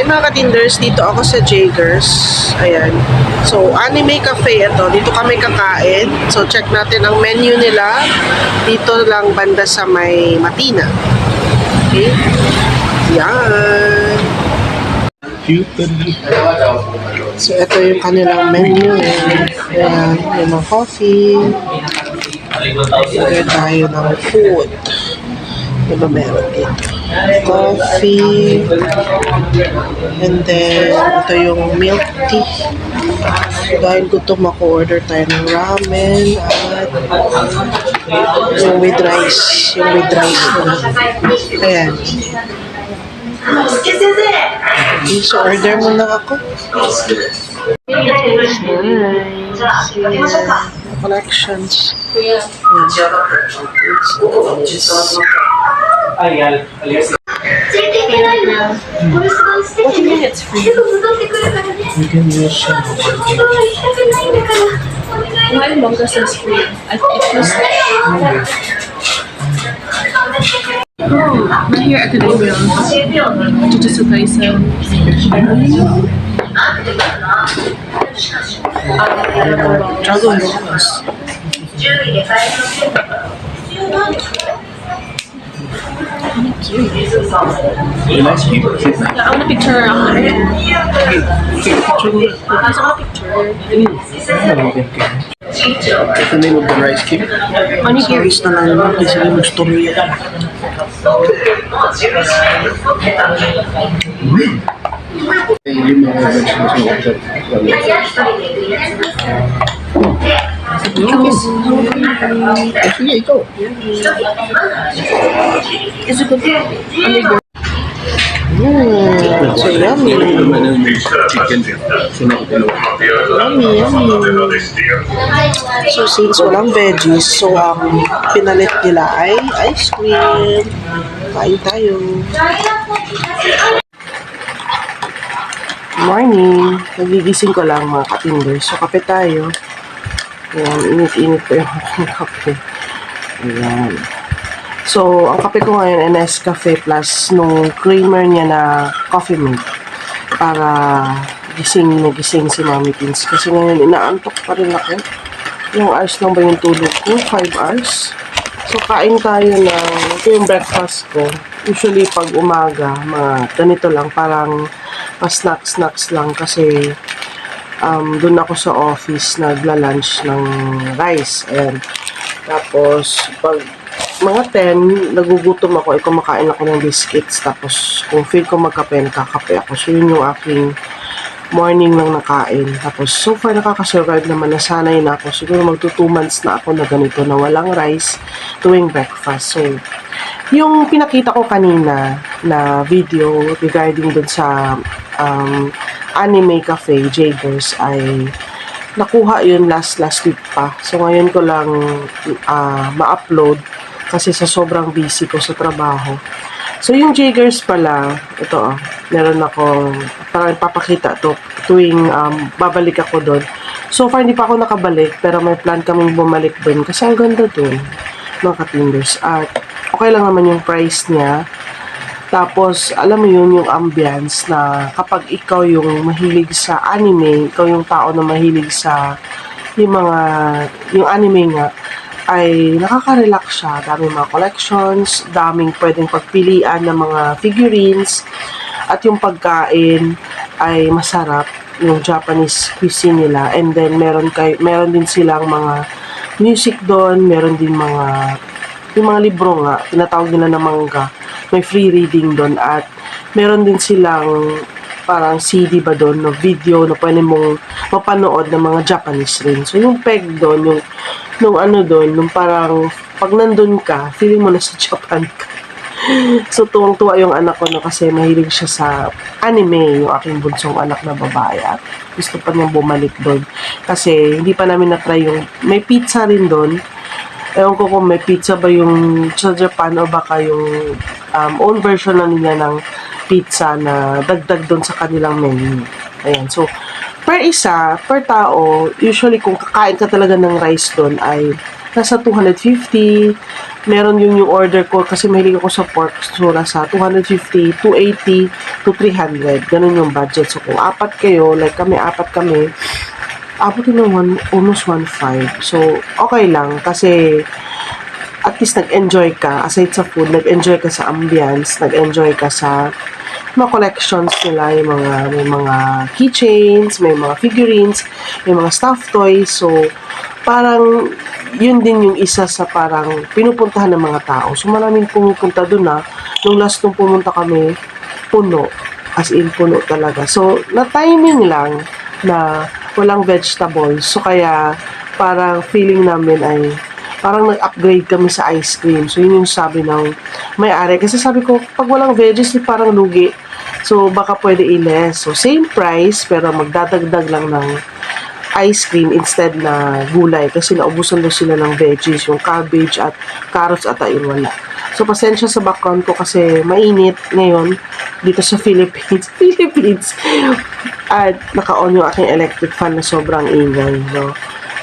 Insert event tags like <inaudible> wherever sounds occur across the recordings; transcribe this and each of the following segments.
Ay mga katinders, dito ako sa Jaggers. Ayan. So, anime cafe ito. Dito kami kakain. So, check natin ang menu nila. Dito lang banda sa may Matina. Okay? Yan. So, ito yung kanilang menu. Ayan. Yung mga coffee. Order tayo ng food. Ano ba meron dito? Coffee. And then, ito yung milk tea. Dahil gutom ako, order tayo ng ramen at yung with rice. Yung with rice na. Ayan. So order muna ako. Nice. Yeah. Collections. Yes. Forty minutes free. You can use some. Why longer says free? I it was My Hero Academia. Jujutsu Kaisen. Dragon Balls. You like you? Yeah, I want a picture. I want a picture. What's the name of the rice cake? Onigiri. Sorry na lang naman kasi yan. Hindi mo ako vegetables mo Sige, ikaw. It good? Onigiri. Mmm, so yummy. ko Yummy, yummy. So since walang veggies, so ang pinalit nila ay ice cream. Kain tayo. Morning. Nagigising ko lang mga katinders. So kape tayo. Ayan, init-init ko yung aking <laughs> kape. Ayan. So, ang kape ko ngayon ay Nescafe plus nung creamer niya na coffee milk para gising na gising si Mami Pins. Kasi ngayon, inaantok pa rin ako. Yung hours lang ba yung tulog ko? 5 hours. So, kain tayo ng, ito yung breakfast ko. Usually, pag umaga, mga ganito lang, parang pa-snacks-snacks lang kasi um, doon ako sa office nagla-lunch ng rice. Ayan. Tapos, pag mga 10, nagugutom ako, ay kumakain ako ng biscuits. Tapos, kung feel ko magkape, nakakape ako. So, yun yung aking morning lang nakain. Tapos, so far, nakakasurvive naman. Nasanay na ako. Siguro magto 2 months na ako na ganito, na walang rice tuwing breakfast. So, yung pinakita ko kanina na video regarding dun sa um, anime cafe, Jaggers, ay nakuha yun last last week pa. So, ngayon ko lang ah, ma-upload kasi sa sobrang busy ko sa trabaho. So, yung Jaggers pala, ito oh, meron akong, parang papakita to tuwing um, babalik ako doon. So far, hindi pa ako nakabalik, pero may plan kaming bumalik doon kasi ang ganda doon, mga katinders. At okay lang naman yung price niya. Tapos, alam mo yun, yung ambience na kapag ikaw yung mahilig sa anime, ikaw yung tao na mahilig sa yung mga, yung anime nga, ay nakaka-relax siya. Daming mga collections, daming pwedeng pagpilian ng mga figurines, at yung pagkain ay masarap, yung Japanese cuisine nila. And then, meron, kay, meron din silang mga music doon, meron din mga, yung mga libro nga, tinatawag nila na manga, may free reading doon at meron din silang parang CD ba doon, no video na pwede mong mapanood ng mga Japanese rin. So, yung peg doon, yung, nung ano doon, nung parang pag nandun ka, feeling mo na sa Japan ka. <laughs> So, tuwang-tuwa yung anak ko no, kasi mahilig siya sa anime, yung aking bunsong anak na babae. At gusto pa niyang bumalik doon. Kasi hindi pa namin na-try yung, may pizza rin doon. Ewan ko kung may pizza ba yung sa Japan o baka yung um, own version na nila ng pizza na dagdag doon sa kanilang menu. Ayan. So, per isa, per tao, usually kung kakain ka talaga ng rice doon ay nasa 250. Meron yung yung order ko kasi mahilig ako sa pork. So, nasa 250, 280 to 300. Ganun yung budget. So, kung apat kayo, like kami, apat kami, abutin ng one, almost 1.5. So, okay lang kasi at least nag-enjoy ka. Aside sa food, nag-enjoy ka sa ambience, nag-enjoy ka sa mga collections nila, yung mga, may mga keychains, may mga figurines, may mga stuffed toys. So, parang yun din yung isa sa parang pinupuntahan ng mga tao. So, maraming pumupunta doon na. Nung last nung pumunta kami, puno. As in, puno talaga. So, na-timing lang na walang vegetables. So, kaya parang feeling namin ay parang nag-upgrade kami sa ice cream. So, yun yung sabi ng may-ari. Kasi sabi ko, pag walang veggies, eh, parang lugi. So, baka pwede i-less. So, same price, pero magdadagdag lang ng ice cream instead na gulay. Kasi naubusan daw sila ng veggies, yung cabbage at carrots at ayun wala. So, pasensya sa background ko kasi mainit ngayon dito sa Philippines. <laughs> Philippines! At naka-on yung aking electric fan na sobrang ingay, no?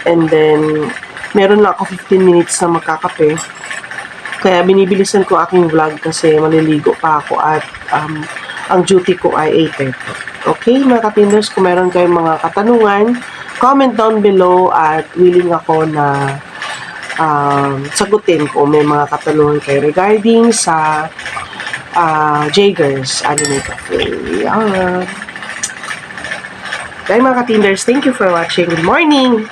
And then, meron lang ako 15 minutes na magkakape. Kaya binibilisan ko aking vlog kasi maliligo pa ako at um, ang duty ko ay 8.30. Okay, mga katinders, kung meron kayong mga katanungan, comment down below at willing ako na um, sagutin kung may mga katanungan kayo regarding sa uh, Jaggers Anime Cafe. Yan. Kaya mga katinders, thank you for watching. Good morning!